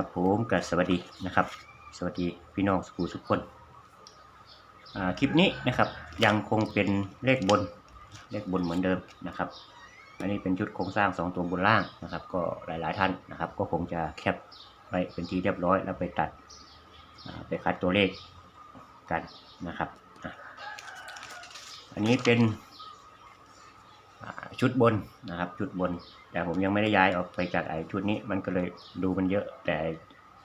ครับผมกับสวัสดีนะครับ สวัสดีพี่น้องสกูทุกคนคลิปนี้นะครับยังคงเป็นเลขบนเลขบนเหมือนเดิมนะครับอันนี้เป็นชุดโครงสร้าง 2 ตัวบนล่างนะครับ ก็หลายๆท่านนะครับ ก็คงจะแคปไว้เป็นที่เรียบร้อย แล้วไปตัดไปคัดตัวเลขกันนะครับ อันนี้เป็น ชุดบนนะครับ ชุดบน แต่ผมยังไม่ได้ย้ายออกไปจากไอ้ชุดนี้มันก็เลยดูมันเยอะแต่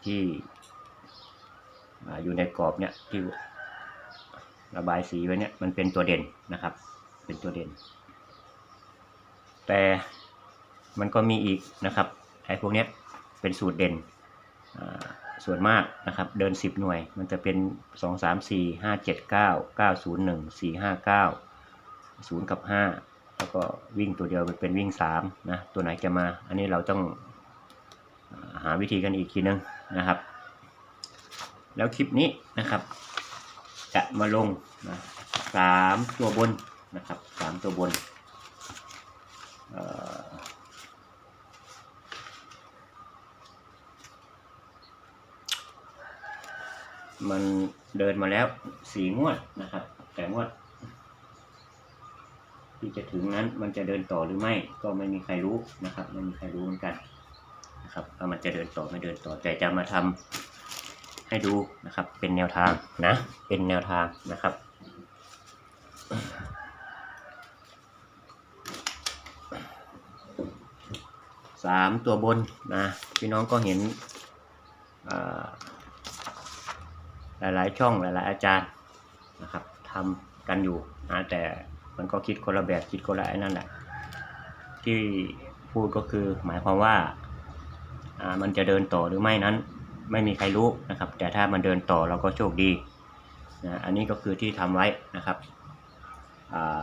ที่ออยู่ในกรอบเนี่ยที่ระบายสีไว้เนี่ยมันเป็นตัวเด่นนะครับ เป็นตัวเด่น แต่มันก็มีอีกนะครับไอ้พวกเนี้ยเป็นสูตรเด่นส่วนมากนะครับ เดิน 10 หน่วย มันจะเป็น 2 3 4 5 7 9 9 0 1 4 5 9 0 กับ 5 แล้วก็วิ่งตัวเดียวมันเป็นวิ่ง3นะตัวไหนจะมา อันนี้เราต้องหาวิธีกันอีกทีนึงนะครับ แล้วคลิปนี้นะครับ จะมาลงนะสามตัวบนนะครับสามตัวบนมันเดินมาแล้วสี่งวดนะครับ แต่งวด ที่จะถึงนั้นมันจะเดินต่อหรือไม่ก็ไม่มีใครรู้นะครับไม่มีใครรู้เหมือนกันนะครับว่ามันจะเดินต่อไม่เดินต่อแต่จะมาทำให้ดูนะครับเป็นแนวทางนะเป็นแนวทางนะครับสามตัวบนนะพี่น้องก็เห็นหลายๆช่องหลายๆอาจารย์นะครับทำกันอยู่นะแต่ มันก็คิดคนละแบบคิดคนละไอ้นั่นแหละที่พูดก็คือหมายความว่ามันจะเดินต่อหรือไม่นั้น ไม่มีใครรู้นะครับ แต่ถ้ามันเดินต่อเราก็โชคดีนะอันนี้ก็คือที่ทำไว้นะครับ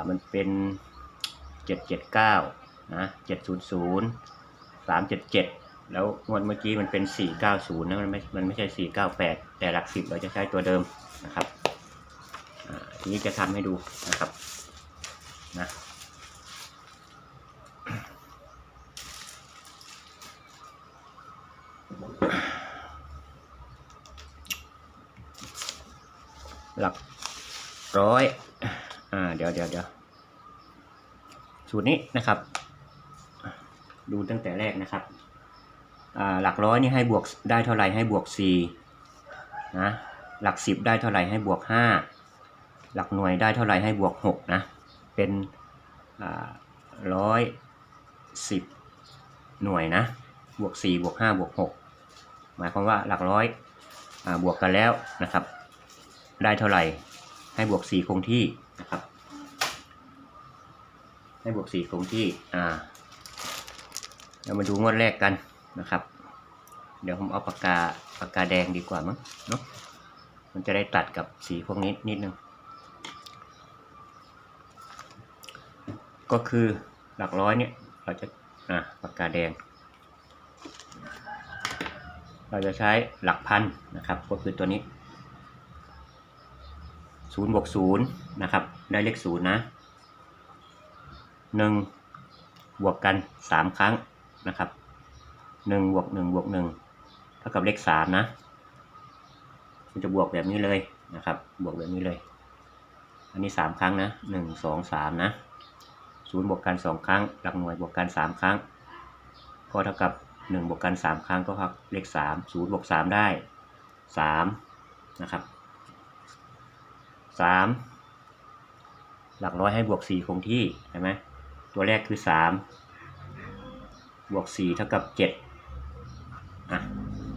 มันเป็น 779นะ700สามเจ็ดเจ็ดแล้วงวดเมื่อกี้มันเป็นสี่เก้าศูนย์นะมันไม่มันไม่ใช่สี่เก้าแปดแต่หลักสิบเราจะใช้ตัวเดิมนะครับอ่าทีนี้จะทำให้ดูนะครับ นะหลักร้อย อ่า เดี๋ยวเดี๋ยวเดี๋ยวสูตรนี้นะครับ ดูตั้งแต่แรกนะครับ อ่า หลักร้อยนี่ให้บวกได้เท่าไหร่ให้บวก4นะ หลักสิบได้เท่าไหร่ให้บวก5หลักหน่วยได้เท่าไหร่ให้บวก6นะ เป็นร้อยสิบหน่วยนะ บวก4บวก5บวก6หมายความว่าหลักร้อยอบวกกันแล้วนะครับ ได้เท่าไหร่ ให้บวก 4 คงที่นะครับ ให้บวก 4 คงที่ อ่า เรามาดูงวดแรกกันนะครับ เดี๋ยวผมเอาปากกาปากกาแดงดีกว่ามั้งเนาะ มันจะได้ตัดกับสีพวกนี้นิดนึง ก็คือหลักร้อยเนี่ยเราจะอะปากกาแดง เราจะใช้หลักพันนะครับ ก็คือตัวนี้ศูนย์บวกศูนย์นะครับ ได้เลขศูนย์นะหนึ่งบวกกันสามครั้งนะครับหนึ่งบวกหนึ่งบวกหนึ่งเท่ากับเลขสามนะมันจะบวกแบบนี้เลยนะครับ บวกแบบนี้เลย อันนี้สามครั้งนะหนึ่งสองสามนะ ศูนย์บวกกันสองครั้ง หลักหน่วยบวกกันสามครั้ง ก็เท่ากับหนึ่งบวกกันสามครั้งก็เท่าเลขสามศูนย์บวกสามได้สามนะครับสามหลักร้อยให้บวกสี่คงที่เห็นไหมตัวแรกคือสามบวก 4 เท่ากับ 7อะ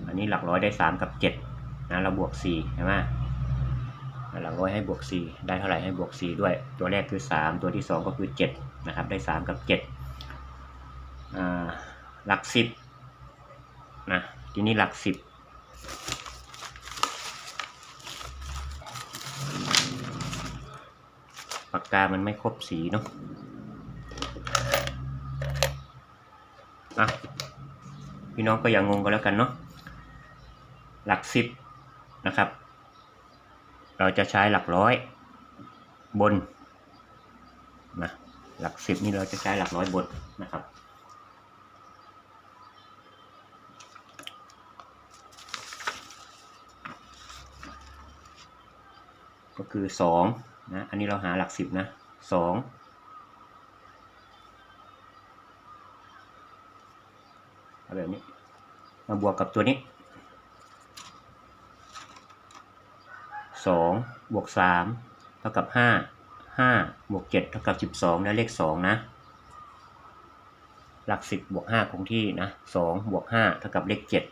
อันนี้หลักร้อยได้ 3 กับ 7 นะ เราบวก 4 ใช่ไหมหลักร้อยให้บวก 4 ได้เท่าไหร่ให้บวก 4 ด้วย ตัวแรกคือ 3 ตัวที่ 2 ก็คือ 7 นะครับได้ 3 กับ7หลัก 10นะทีนี้หลัก 10 ปากกามันไม่ครบสีเนาะอะพี่น้องก็อย่างงงกันแล้วกันเนาะหลักสิบนะครับ เราจะใช้หลักร้อยบนนะ หลักสิบนี่เราจะใช้หลักร้อยบนนะครับ ก็คือสองนะ อันนี้เราหาหลักสิบนะสองเอาแบบนี้ มาบวกกับตัวนี้สองบวกสามเท่ากับห้า ห้าบวกเจ็ดเท่ากับสิบสองได้เลขสองนะ หลักสิบบวกห้าคงที่นะสองบวกห้าเท่ากับเลขเจ็ด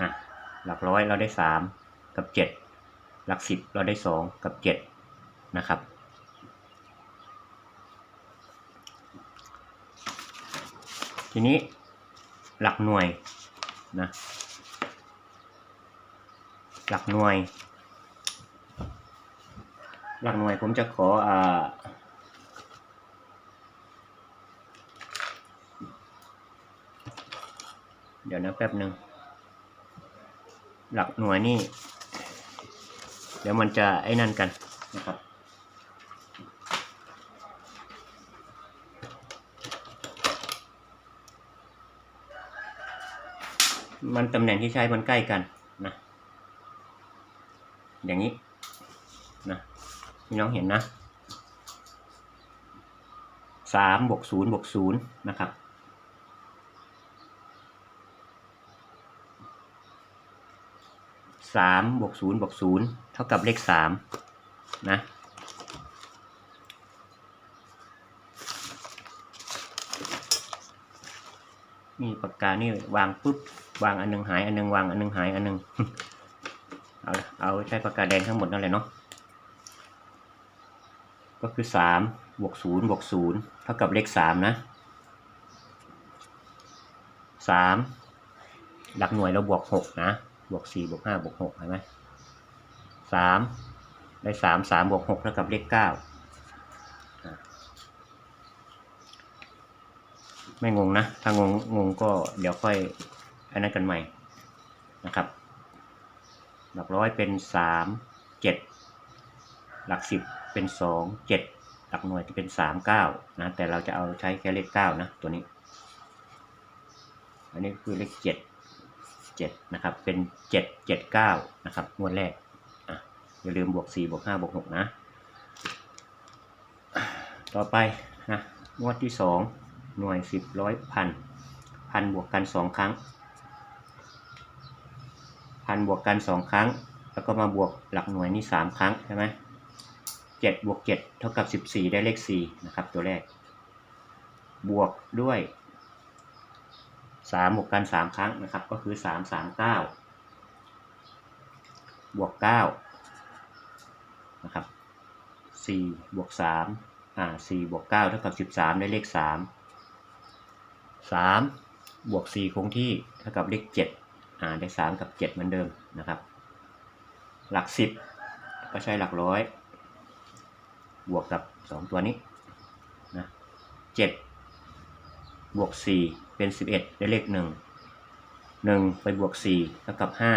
อะหลักร้อยเราได้สามกับเจ็ดหลักสิบเราได้สองกับเจ็ดนะครับทีนี้หลักหน่วยนะหลักหน่วย หลักหน่วยผมจะขออ่าเดี๋ยวนะแป๊บหนึ่งหลักหน่วยนี่ เดี๋ยวมันจะไอ้นั่นกันนะครับมันตำแหน่งที่ใช้มันใกล้กันนะ อย่างนี้ พี่น้องเห็นนะสามบวกศูนย์บวกศูนย์นะครับสามบวกศูนย์บวกศูนย์เท่ากับเลขสามนะนี่ปากกานี่วางปุ๊บวางอันหนึงหายอันหนึงวางอันหนึงหายอันหนึงเอาเอาใช้ปากกาแดงทั้งหมดนั่นแหละเนาะ ก็คือสามบวกศูนย์บวกศูนย์เท่ากับเลขสามนะสามหลักหน่วยเราบวกหกนะบวกสี่บวกห้าบวกหกเห็นไหมสามได้สามสามบวกหกเท่ากับเลขเก้าไม่งงนะ ถ้างงงงก็เดี๋ยวค่อยอันนั้นกันใหม่นะครับ หลักร้อยเป็นสามเจ็ดหลักสิบ เป็นสองเจ็ดหลักหน่วยที่เป็นสามเก้านะแต่เราจะเอาใช้แค่เลขเก้านะตัวนี้ อันนี้คือเลขเจ็ดเจ็ดนะครับเป็นเจ็ดเจ็ดเก้านะครับงวดแรกอะอย่าลืมบวกสี่บวกห้าบวกหกนะ ต่อไปนะงวดที่สองหน่วยสิบร้อยพันพันบวกกันสองครั้งพันบวกกันสองครั้ง แล้วก็มาบวกหลักหน่วยนี่สามครั้งใช่ไหม เจ็ดบวกเจ็ดเท่ากับสิบสี่ได้เลขสี่นะครับตัวแรก บวกด้วยสามบวกกันสามครั้งนะครับ ก็คือสามสามเก้าบวกเก้านะครับสี่บวกสามอ่าสี่บวกเก้าเท่ากับสิบสามได้เลขสามสามบวกสี่คงที่เท่ากับเลขเจ็ดอ่าได้สามกับเจ็ดเหมือนเดิมนะครับ หลักสิบก็ใช้หลักร้อย บวกกับสองตัวนี้นะเจ็ดบวกสี่เป็นสิบเอ็ดได้เลขหนึ่งหนึ่งไปบวกสี่เท่ากับห้า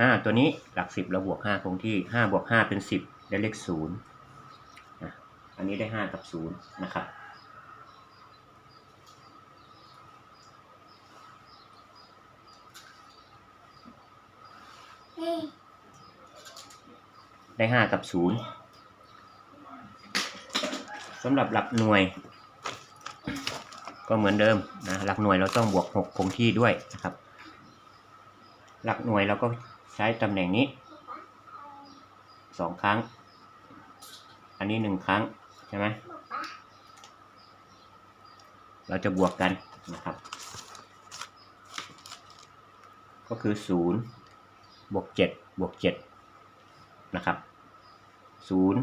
ห้าตัวนี้หลักสิบเราบวกห้าคงที่ห้าบวกห้าเป็นสิบได้เลขศูนย์นะอันนี้ได้ห้ากับศูนย์นะครับ ได้ห้ากับศูนย์สำหรับหลักหน่วย ก็เหมือนเดิมนะหลักหน่วยเราต้องบวกหกคงที่ด้วยนะครับ หลักหน่วยเราก็ใช้ตำแหน่งนี้สองครั้ง อันนี้หนึ่งครั้ง ใช่ไหมเราจะบวกกันนะครับ ก็คือศูนย์บวกเจ็ดบวกเจ็ด นะครับศูนย์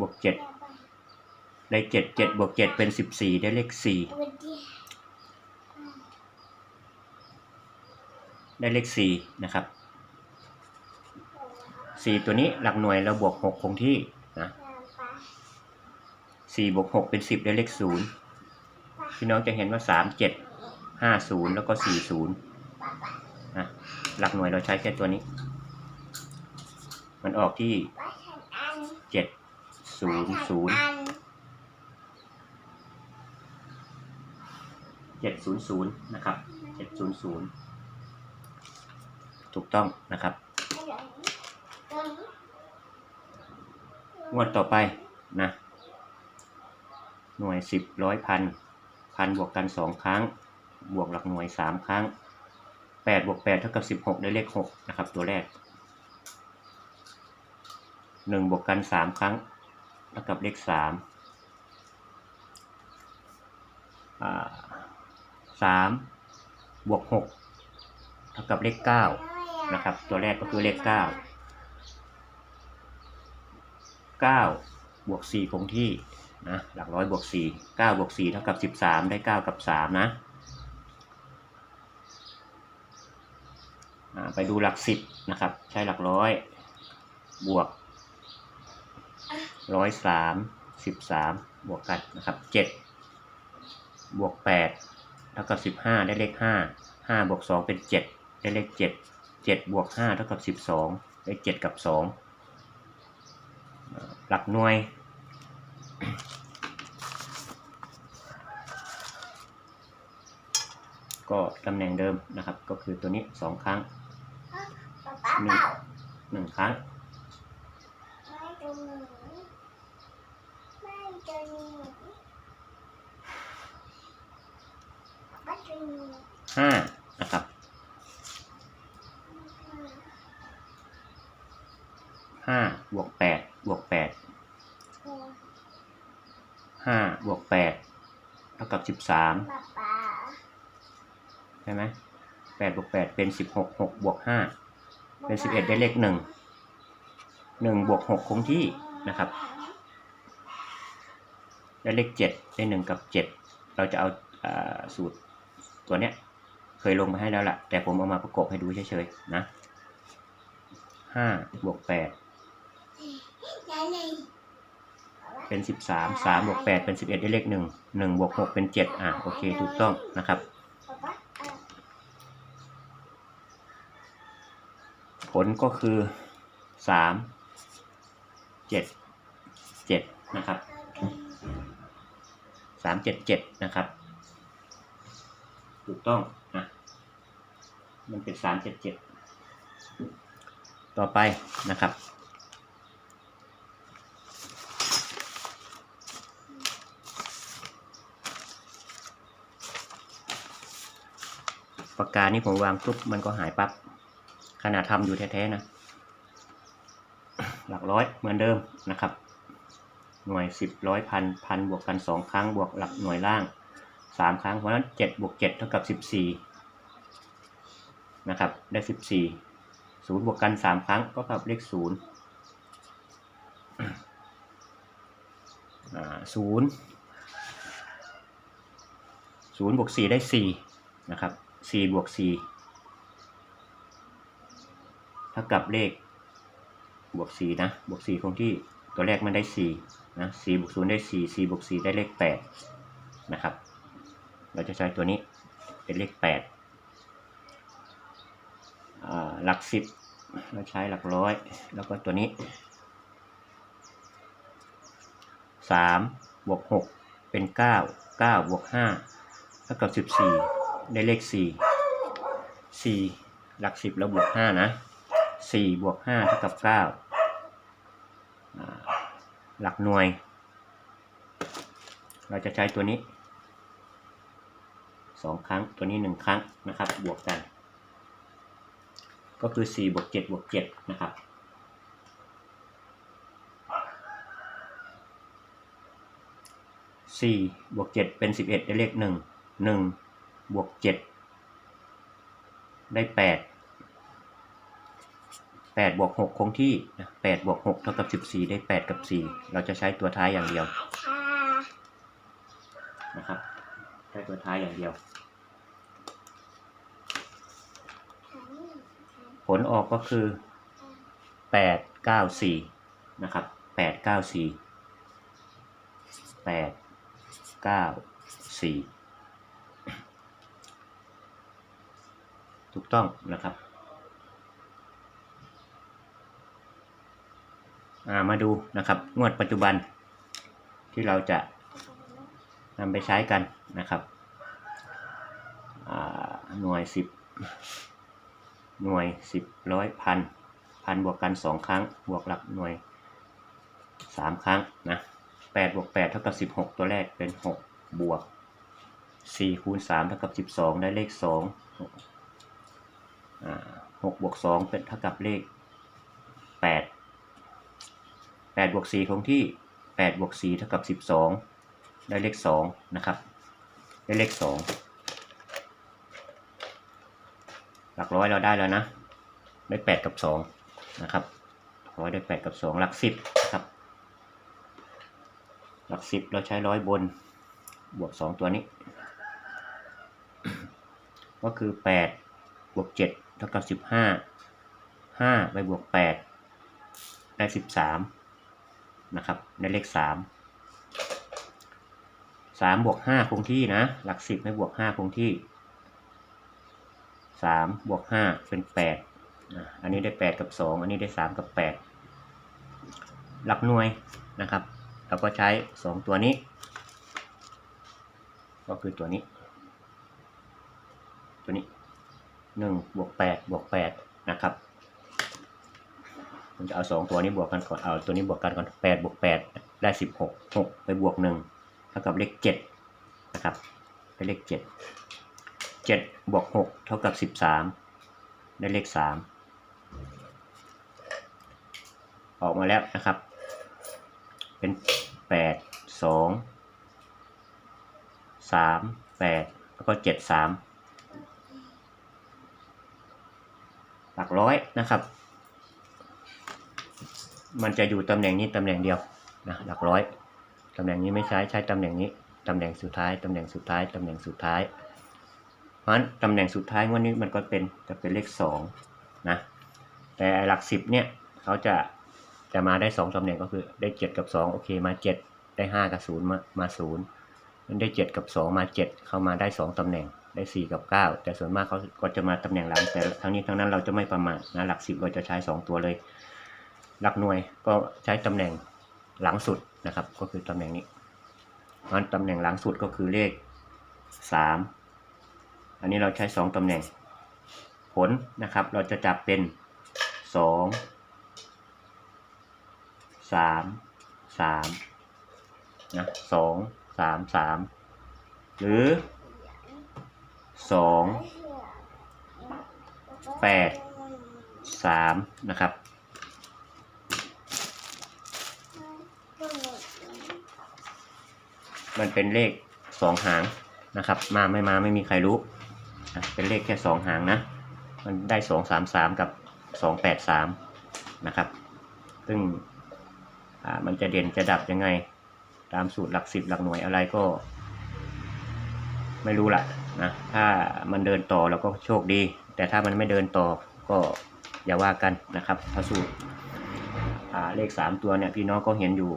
บวกเจ็ดได้เจ็ดเจ็ดบวกเจ็ดเป็นสิบสี่ได้เลขสี่ได้เลขสี่นะครับสี่ตัวนี้หลักหน่วยเราบวกหกคงที่นะสี่บวกหกเป็นสิบได้เลขศูนย์พี่น้องจะเห็นว่าสามเจ็ดห้าศูนย์แล้วก็สี่ศูนย์นะหลักหน่วยเราใช้แค่ตัวนี้ มันออกที่เจ็ดศูนย์ศูนย์เจ็ดศูนย์ศูนย์นะครับเจ็ดศูนย์ศูนย์ถูกต้องนะครับงวดต่อไปนะ หน่วยสิบร้อยพันพันบวกกันสองครั้ง บวกหลักหน่วยสามครั้งแปดบวกแปดเท่ากับสิบหกได้เลขหกนะครับ ตัวแรก หนึ่งบวกกันสามครั้งเท่ากับเลขสามสามบวกหกเท่ากับเลขเก้านะครับ ตัวแรกก็คือเลขเก้าเก้าบวกสี่คงที่นะหลักร้อยบวกสี่เก้าบวกสี่เท่ากับสิบสามได้เก้ากับสามนะไปดูหลักสิบนะครับ ใช้หลักร้อยบวก ร้อยสามสิบสามบวกกันนะครับเจ็ดบวกแปดเท่ากับสิบห้าได้เลขห้าห้าบวกสองเป็นเจ็ดได้เลขเจ็ดเจ็ดบวกห้าเท่ากับสิบสองได้เจ็ดกับสองอ่าหลักหน่วยก็ตำแหน่งเดิมนะครับ ก็คือตัวนี้สองครั้งหนึ่งหนึ่งครั้ง ห้านะครับห้าบวกแปดบวกแปดห้าบวกแปดเท่ากับสิบสามใช่ไหมแปดบวกแปดเป็นสิบหกหกบวกห้าเป็นสิบเอ็ดได้เลขหนึ่งหนึ่งบวกหกคงที่นะครับ ได้เลขเจ็ดได้หนึ่งกับเจ็ดเราจะเอาอาสูตรตัวเนี้ยเคยลงมาให้แล้วล่ะ แต่ผมเอามาประกบให้ดูเฉยๆนะห้าบวกแปดเป็นสิบสามสามบวกแปดเป็นสิบเอ็ดได้เลขหนึ่งหนึ่งบวกหกเป็นเจ็ดอะโอเคถูกต้องนะครับผลก็คือสามเจ็ดเจ็ดนะครับ สามเจ็ดเจ็ดนะครับ ถูกต้องนะมันเป็นสามเจ็ดเจ็ดต่อไปนะครับ ปากกานี่ผมวางปุ๊บมันก็หายปับ๊บขนาดทำอยู่แท้ๆนะ หลักร้อยเหมือนเดิมนะครับ หน่วยสิบร้อยพันพันบวกกันสองครั้งบวกหลักหน่วยล่างสามครั้ง เพราะฉะนั้นเจ็ดบวกเจ็ดเท่ากับสิบสี่นะครับ ได้สิบสี่ศูนย์บวกกันสามครั้งก็เท่ากับเลขศูนย์ศูนย์ศูนย์บวกสี่ได้สี่นะครับสี่บวกสี่เท่ากับเลขบวกสี่นะ บวกสี่คงที่ ตัวแรกมันได้สี่นะสี่บวกศูนย์ได้สี่สี่บวกสี่ได้เลขแปดนะครับ เราจะใช้ตัวนี้เป็นเลขแปดหลักสิบเราใช้หลักร้อย แล้วก็ตัวนี้สามบวกหกเป็นเก้าเก้าบวกห้าเท่ากับสิบสี่ได้เลขสี่สี่หลักสิบแล้วบวกห้านะสี่บวกห้าเท่ากับเก้า หลักหน่วย เราจะใช้ตัวนี้สองครั้งตัวนี้หนึ่งครั้งนะครับ บวกกัน ก็คือสี่บวกเจ็ดบวกเจ็ดนะครับสี่บวกเจ็ดเป็นสิบเอ็ดได้เลขหนึ่งหนึ่งบวกเจ็ดได้แปดแปดบวกหกคงที่นะแปดบวกหกเท่ากับสิบสี่ได้แปดกับสี่เราจะใช้ตัวท้ายอย่างเดียวนะครับใช้ตัวท้ายอย่างเดียว ผลออกก็คือแปดเก้าสี่นะครับแปดเก้าสี่แปดเก้าสี่ถูกต้องนะครับอ่า มาดูนะครับ งวดปัจจุบันที่เราจะนำไปใช้กันนะครับหน่วยสิบหน่วยสิบร้อยพันพันบวกกันสองครั้ง บวกหลักหน่วยสามครั้งนะแปดบวกแปดเท่ากับสิบหกตัวแรกเป็นหกบวกสี่คูณสามเท่ากับสิบสองได้เลขสองหกบวกสองเป็นเท่ากับเลขแปด แปดบวกสี่คงที่แปดบวกสี่เท่ากับสิบสองได้เลขสองนะครับ ได้เลขสองหลักร้อยเราได้แล้วนะ ได้แปดกับสองนะครับร้อยได้แปดกับสองหลักสิบนะครับหลักสิบเราใช้ร้อยบนบวกสองตัวนี้ ก็คือแปดบวกเจ็ดเท่ากับสิบห้าห้าไปบวกแปดได้สิบสาม นะครับได้เลขสามสามบวกห้าคงที่นะ หลักสิบไม่บวกห้าคงที่สามบวกห้าเป็นแปดอันนี้ได้แปดกับสองอันนี้ได้สามกับแปดหลักหน่วยนะครับ เราก็ใช้สองตัวนี้ ก็คือตัวนี้ ตัวนี้หนึ่งบวกแปดบวกแปดนะครับ ผมจะเอาสองตัวนี้บวกกันก่อนเอาตัวนี้บวกกันก่อนแปดบวกแปดได้สิบหกหกไปบวกหนึ่งเท่ากับเลขเจ็ดนะครับได้เลขเจ็ดเจ็ดบวกหกเท่ากับสิบสามได้เลขสามออกมาแล้วนะครับ เป็นแปดสองสามแปดแล้วก็เจ็ดสามหลักร้อยนะครับ มันจะอยู่ตำแหน่งนี้ตำแหน่งเดียวนะหลักร้อยตำแหน่งนี้ไม่ใช้ใช้ตำแหน่งนี้ตำแหน่งสุดท้ายตำแหน่งสุดท้ายตำแหน่งสุดท้าย เพราะฉะนั้นตำแหน่งสุดท้ายงวันนี้มันก็เป็นจะเป็นเลขสองนะแต่หลักสิบเนี่ยเขาจะจะมาได้สองตำแหน่งก็คือได้เจ็ดกับสองโอเคมาเจ็ดได้ห้ากับศูนย์มามาศูนย์มันได้เจ็ดกับสองมาเจ็ดเข้ามาได้สองตำแหน่งได้สี่กับเก้าแต่ส่วนมากเขาก็จะมาตำแหน่งหลังแต่ทั้งนี้ทั้งนั้นเราจะไม่ประมาทนะหลักสิบเราจะใช้สองตัวเลย หลักหน่วยก็ใช้ตำแหน่งหลังสุดนะครับ ก็คือตำแหน่งนี้มันตำแหน่งหลังสุดก็คือเลขสามอันนี้เราใช้สองตำแหน่ง ผลนะครับ เราจะจับเป็นสองสามสามนะสองสามสามหรือสองแปดสามนะครับ มันเป็นเลขสองหางนะครับ มาไม่มาไม่มีใครรู้นะเป็นเลขแค่สองหางนะ มันได้สองสามสามกับสองแปดสามนะครับ ซึ่งอ่ามันจะเด่นจะดับยังไง ตามสูตรหลักสิบหลักหน่วยอะไรก็ ไม่รู้ละนะ ถ้ามันเดินต่อเราก็โชคดี แต่ถ้ามันไม่เดินต่อก็อย่าว่ากันนะครับพระสูตรอ่าเลขสามตัวเนี่ยพี่น้องก็เห็นอยู่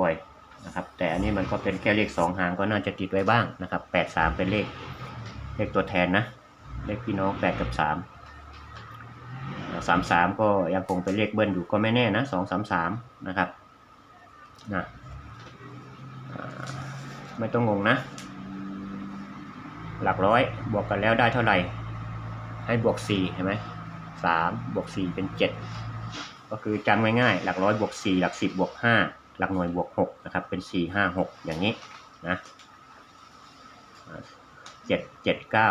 บ่อยๆ นะครับ แต่อันนี้มันก็เป็นแค่เลขสองหางก็น่าจะติดไว้บ้างนะครับแปดสามเป็นเลขเลขตัวแทนนะ เลขพี่น้องแปดกับสามสามสามก็ยังคงเป็นเลขเบิ้ลอยู่ก็ไม่แน่นะสองสามสามนะครับนะไม่ต้องงงนะ หลักร้อยบวกกันแล้วได้เท่าไหร่ ให้บวกสี่เห็นไหมสามบวกสี่เป็นเจ็ดก็คือจำง่ายๆหลักร้อยบวกสี่หลักสิบบวกห้า หลักหน่วยบวกหกนะครับเป็นสี่ห้าหกอย่างนี้นะเจ็ดเจ็ดเก้า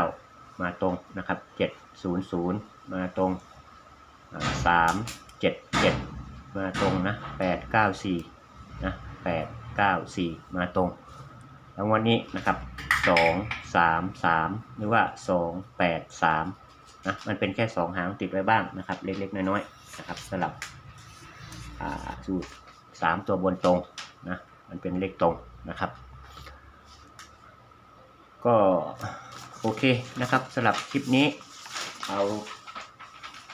มาตรงนะครับเจ็ดศูนย์ศูนย์มาตรงสามเจ็ดเจ็ดมาตรงนะแปดเก้าสี่นะแปดเก้าสี่มาตรงรางวัลนี้นะครับสองสามสามหรือว่าสองแปดสามนะมันเป็นแค่สองหางติดไว้บ้างนะครับ เล็กๆน้อยๆนะครับสลับอ่าสูตร สามตัวบนตรงนะมันเป็นเลขตรงนะครับ ก็โอเคนะครับสำหรับคลิปนี้ เอา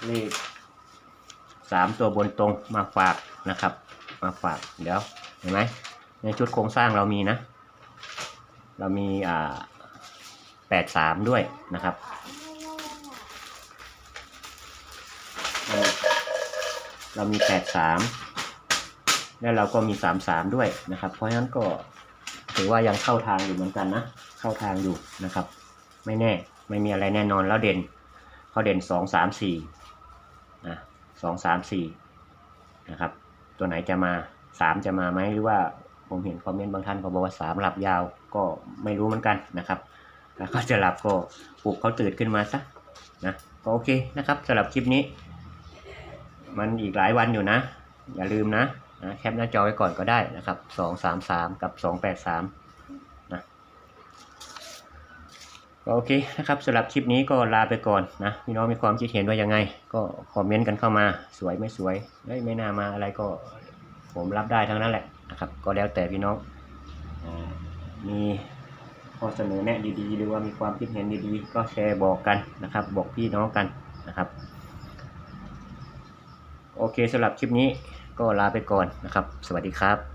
เลขสามตัวบนตรงมาฝากนะครับ มาฝากเดี๋ยวเห็นไหมในชุดโครงสร้างเรามีนะ เรามีอ่าแปดสามด้วยนะครับเรามีแปดสาม แล้วเราก็มีสามสามด้วยนะครับ เพราะฉะนั้นก็ถือว่ายังเข้าทางอยู่เหมือนกันนะ เข้าทางอยู่นะครับ ไม่แน่ไม่มีอะไรแน่นอนแล้วเด่นเขาเด่นสองสามสี่นะสองสามสี่นะครับ ตัวไหนจะมาสามจะมาไหมหรือว่าผมเห็นคอมเมนต์บางท่านก็บอกว่าสามหลับยาวก็ไม่รู้เหมือนกันนะครับแล้วก็จะหลับก็ปลุกเขาตื่นขึ้นมาซะนะก็โอเคนะครับสำหรับคลิปนี้ มันอีกหลายวันอยู่นะ อย่าลืมนะ นะแคปหน้าจอไว้ก่อนก็ได้นะครับสองสามสามกับสองแปดสามนะก็โอเคนะครับสำหรับคลิปนี้ก็ลาไปก่อนนะพี่น้องมีความคิดเห็นว่ายังไง ก็คอมเมนต์กันเข้ามาสวยไม่สวยไม่น่ามาอะไรก็ผมรับได้ทั้งนั้นแหละนะครับ ก็แล้วแต่พี่น้องมีข้อเสนอแนะดีๆ หรือว่ามีความคิดเห็นดีๆ ก็แชร์บอกกันนะครับ บอกพี่น้องกันนะครับ โอเคสำหรับคลิปนี้ ก็ลาไปก่อนนะครับ สวัสดีครับ